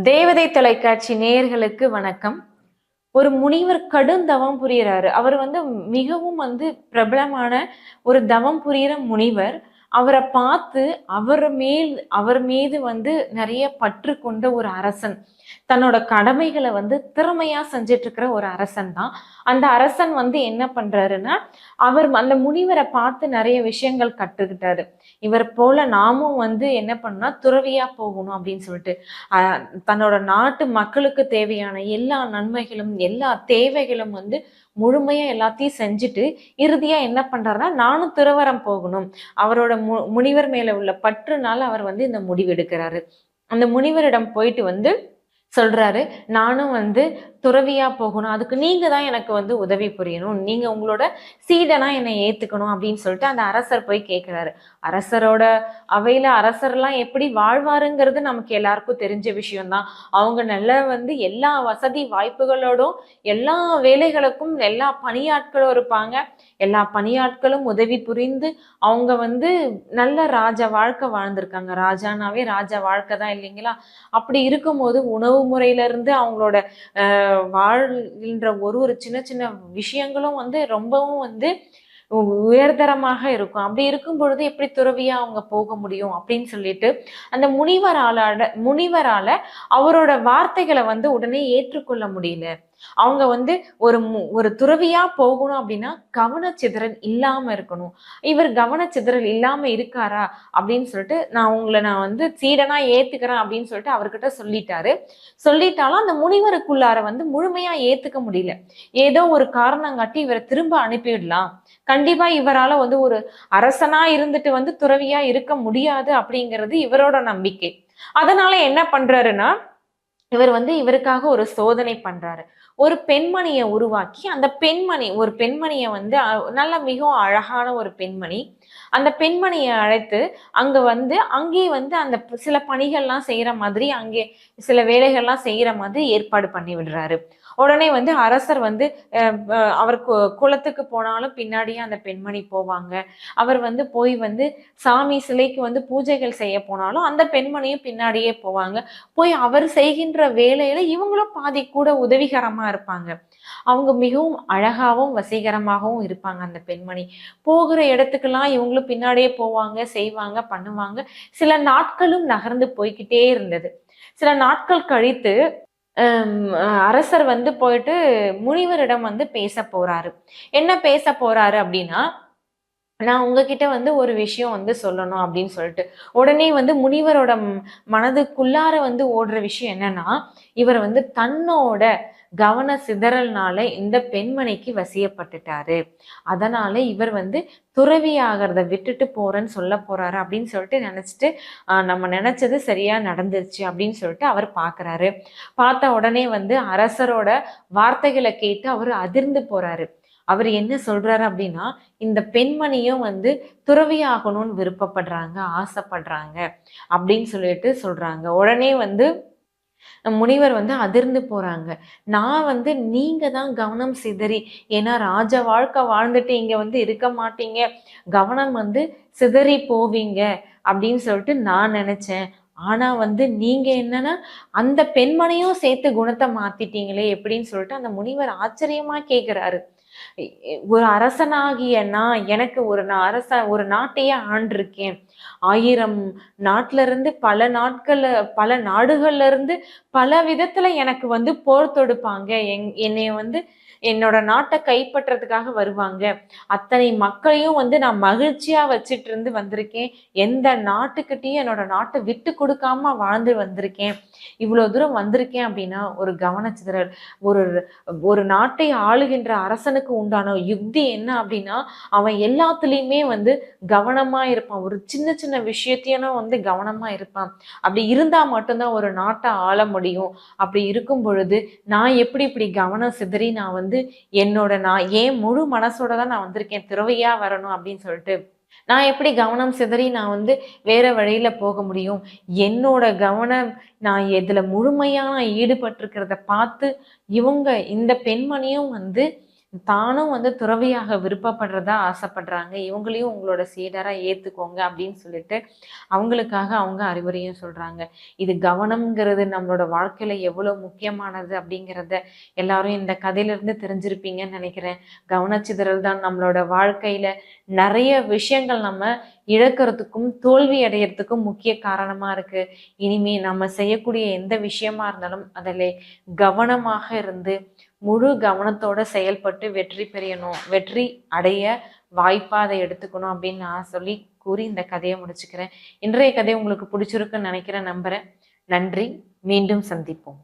தேவதை தொலைக்காட்சி நேயர்களுக்கு வணக்கம். ஒரு முனிவர் கடும் தவம் புரியறாரு. அவர் வந்து மிகவும் வந்து பிரபலமான ஒரு தவம் புரியிற முனிவர். அவரை பார்த்து அவர் மேல் அவர் மீது வந்து நிறைய பற்று கொண்ட ஒரு அரசன். தன்னோட கடமைகளை வந்து திறமையா செஞ்சிட்டு இருக்கிற ஒரு அரசன் தான். அந்த அரசன் வந்து என்ன பண்றாருன்னா அவர் அந்த முனிவரை பார்த்து நிறைய விஷயங்கள் கற்றுக்கிட்டாரு. இவர் போல நாமும் வந்து என்ன பண்ணா துறவியா போகணும் அப்படின்னு சொல்லிட்டு தன்னோட நாட்டு மக்களுக்கு தேவையான எல்லா நன்மைகளும் எல்லா தேவைகளும் வந்து முழுமையா எல்லாத்தையும் செஞ்சுட்டு இறுதியா என்ன பண்றாருன்னா நானும் துறவரம் போகணும். அவரோட மு முனிவர் மேல உள்ள பற்றுனால அவர் வந்து இந்த முடிவு எடுக்கிறாரு. அந்த முனிவரிடம் போயிட்டு வந்து சொல்றாரு நானும் வந்து துறவியா போகணும். அதுக்கு நீங்க தான் எனக்கு வந்து உதவி புரியணும். நீங்க உங்களோட சீடனா என்னை ஏத்துக்கணும் அப்படின்னு சொல்லிட்டு அந்த அரசர் போய் கேட்கிறாரு அரசரோட அவையில அரசர்லாம் எப்படி வாழ்வாருங்கிறது நமக்கு எல்லாருக்கும் தெரிஞ்ச விஷயம்தான். அவங்க நல்ல வந்து எல்லா வசதி வாய்ப்புகளோடும் எல்லா வேலைகளுக்கும் எல்லா பணியாட்களும் இருப்பாங்க. எல்லா பணியாட்களும் உதவி புரிந்து அவங்க வந்து நல்ல ராஜா வாழ்க்கை வாழ்ந்திருக்காங்க. ராஜானாவே ராஜா வாழ்க்கை தான் இல்லைங்களா? அப்படி இருக்கும்போது உணவு முறையில இருந்து அவங்களோட வாழ்கின்ற ஒரு ஒரு சின்ன சின்ன விஷயங்களும் வந்து ரொம்பவும் வந்து உயர்தரமாக இருக்கும். அப்படி இருக்கும் பொழுது எப்படி துறவியா அவங்க போக முடியும் அப்படின்னு சொல்லிட்டு அந்த முனிவரால முனிவரால அவரோட வார்த்தைகளை வந்து உடனே ஏற்றுக்கொள்ள முடியல. அவங்க வந்து ஒரு ஒரு துறவியா போகணும் அப்படின்னா கவனச்சிதறல் இல்லாம இருக்கணும். இவர் கவனச்சிதறல் இல்லாம இருக்காரா அப்படின்னு சொல்லிட்டு நான் உங்களை நான் வந்து சீடனா ஏத்துக்கிறேன் அப்படின்னு சொல்லிட்டு அவர்கிட்ட சொல்லிட்டாரு. சொல்லிட்டாலும் அந்த முனிவருக்குள்ளார வந்து முழுமையா ஏத்துக்க முடியல. ஏதோ ஒரு காரணம் காட்டி இவரை திரும்ப அனுப்பிவிடலாம் கண்டிப்பா இவரால வந்து ஒரு அரசனா இருந்துட்டு வந்து துறவியா இருக்க முடியாது அப்படிங்கிறது இவரோட நம்பிக்கை. அதனால என்ன பண்றாருன்னா இவர் வந்து இவருக்காக ஒரு சோதனை பண்றாரு. ஒரு பெண்மணியை உருவாக்கி அந்த பெண்மணி ஒரு பெண்மணியை வந்து நல்ல மிகவும் அழகான ஒரு பெண்மணி அந்த பெண்மணியை அழைத்து அங்க வந்து அங்கேயே வந்து அந்த சில பணிகள்லாம் செய்யற மாதிரி அங்கே சில வேலைகள்லாம் செய்யற மாதிரி ஏற்பாடு பண்ணி விடுறாரு. உடனே வந்து அரசர் வந்து அவர் குளத்துக்கு போனாலும் பின்னாடியே அந்த பெண்மணி போவாங்க. அவர் வந்து போய் வந்து சாமி சிலைக்கு வந்து பூஜைகள் செய்ய போனாலும் அந்த பெண்மணியும் பின்னாடியே போவாங்க. போய் அவர் செய்கின்ற வேலையில இவங்களும் பாதி கூட உதவிகரமா இருப்பாங்க. அவங்க மிகவும் அழகாவும் வசீகரமாகவும் இருப்பாங்க அந்த பெண்மணி. போகிற இடத்துக்கெல்லாம் இவங்களும் பின்னாடியே போவாங்க செய்வாங்க பண்ணுவாங்க. சில நாட்களும் நகர்ந்து போய்கிட்டே இருந்தது. சில நாட்கள் கழித்து அரசர் வந்து போயிட்டு முனிவரிடம் வந்து பேச போறாரு. என்ன பேச போறாரு அப்படின்னா நான் உங்ககிட்ட வந்து ஒரு விஷயம் வந்து சொல்லணும் அப்படின்னு சொல்லிட்டு. உடனே வந்து முனிவரோட மனதுக்குள்ளார வந்து ஓடுற விஷயம் என்னன்னா இவர் வந்து தன்னோட கவன சிதறல்னால இந்த பெண்மணிக்கு வசியப்பட்டுட்டாரு. அதனால இவர் வந்து துறவி ஆகிறத விட்டுட்டு போறேன்னு சொல்ல போறாரு அப்படின்னு சொல்லிட்டு நினைச்சிட்டு நம்ம நினைச்சது சரியா நடந்துருச்சு அப்படின்னு சொல்லிட்டு அவர் பாக்குறாரு. பார்த்த உடனே வந்து அரசரோட வார்த்தைகளை கேட்டு அவர் அதிர்ந்து போறாரு. அவர் என்ன சொல்றாரு அப்படின்னா இந்த பெண்மணியும் வந்து துறவியாகணும்னு விருப்பப்படுறாங்க ஆசைப்படுறாங்க அப்படின்னு சொல்லிட்டு சொல்றாங்க. உடனே வந்து முனிவர் வந்து அதிர்ந்து போறாங்க. நான் வந்து நீங்க தான் கவனம் சிதறி. ஏன்னா ராஜ வாழ்க்கை வாழ்ந்துட்டு இங்க வந்து இருக்க மாட்டீங்க. கவனம் வந்து சிதறி போவீங்க அப்படின்னு சொல்லிட்டு நான் நினைச்சேன். ஆனா வந்து நீங்க என்னன்னா அந்த பெண்மனையும் சேர்த்து குணத்தை மாத்திட்டீங்களே எப்படின்னு சொல்லிட்டு அந்த முனிவர் ஆச்சரியமா கேக்குறாரு. ஒரு அரசனாகிய நான் எனக்கு ஒரு நான் அரச ஒரு நாட்டையே ஆண்டிருக்கேன். ஆயிரம் நாட்டுல இருந்து பல நாட்கள்ல பல நாடுகள்ல இருந்து பல விதத்துல எனக்கு வந்து போர் தொடுப்பாங்க. எங் என்னை வந்து என்னோட நாட்டை கைப்பற்றதுக்காக வருவாங்க. அத்தனை மக்களையும் வந்து நான் மகிழ்ச்சியா வச்சுட்டு இருந்து வந்திருக்கேன். எந்த நாட்டுக்கிட்டையும் என்னோட நாட்டை விட்டு கொடுக்காம வாழ்ந்து வந்திருக்கேன். இவ்வளவு தூரம் வந்திருக்கேன் அப்படின்னா ஒரு கவனச்சிதறல். ஒரு ஒரு நாட்டை ஆளுகின்ற அரசனுக்கு உண்டான யுக்தி என்ன அப்படின்னா அவன் எல்லாத்துலேயுமே வந்து கவனமா இருப்பான். ஒரு சின்ன சின்ன விஷயத்தையும் வந்து கவனமா இருப்பான். அப்படி இருந்தா மட்டும்தான் ஒரு நாட்டை ஆள முடியும். அப்படி இருக்கும் பொழுது நான் எப்படி இப்படி கவனம் சிதறி நான் வந்து என்னோட நான் ஏன் முழு மனசோட தான் நான் வந்திருக்கேன் துறவியா வரணும் அப்படின்னு சொல்லிட்டு நான் எப்படி கவனம் சிதறி நான் வந்து வேற வழியில போக முடியும்? என்னோட கவனம் நான் இதுல முழுமையா ஈடுபட்டிருக்கிறத பார்த்து இவங்க இந்த பெண்மணியும் வந்து தானும் வந்து துறவியாக விருப்பப்படுறதா ஆசைப்படுறாங்க. இவங்களையும் உங்களோட சீடரா ஏத்துக்கோங்க அப்படின்னு சொல்லிட்டு அவங்களுக்காக அவங்க அறிவுரையும் சொல்றாங்க. இது கவனம்ங்கிறது நம்மளோட வாழ்க்கையில எவ்வளவு முக்கியமானது அப்படிங்கிறத எல்லாரும் இந்த கதையில இருந்து தெரிஞ்சிருப்பீங்கன்னு நினைக்கிறேன். கவனச்சிதறல் தான் நம்மளோட வாழ்க்கையில நிறைய விஷயங்கள் நம்ம இழக்கிறதுக்கும் தோல்வி அடையறதுக்கும் முக்கிய காரணமா இருக்கு. இனிமே நம்ம செய்யக்கூடிய எந்த விஷயமா இருந்தாலும் அதில் கவனமாக இருந்து முழு கவனத்தோட செயல்பட்டு வெற்றி பெறணும் வெற்றி அடைய வாய்ப்பாக அதை எடுத்துக்கணும் அப்படின்னு நான் சொல்லி கூறி இந்த கதையை முடிச்சுக்கிறேன். இன்றைய கதை உங்களுக்கு பிடிச்சிருக்குன்னு நினைக்கிறேன் நம்புறேன். நன்றி. மீண்டும் சந்திப்போம்.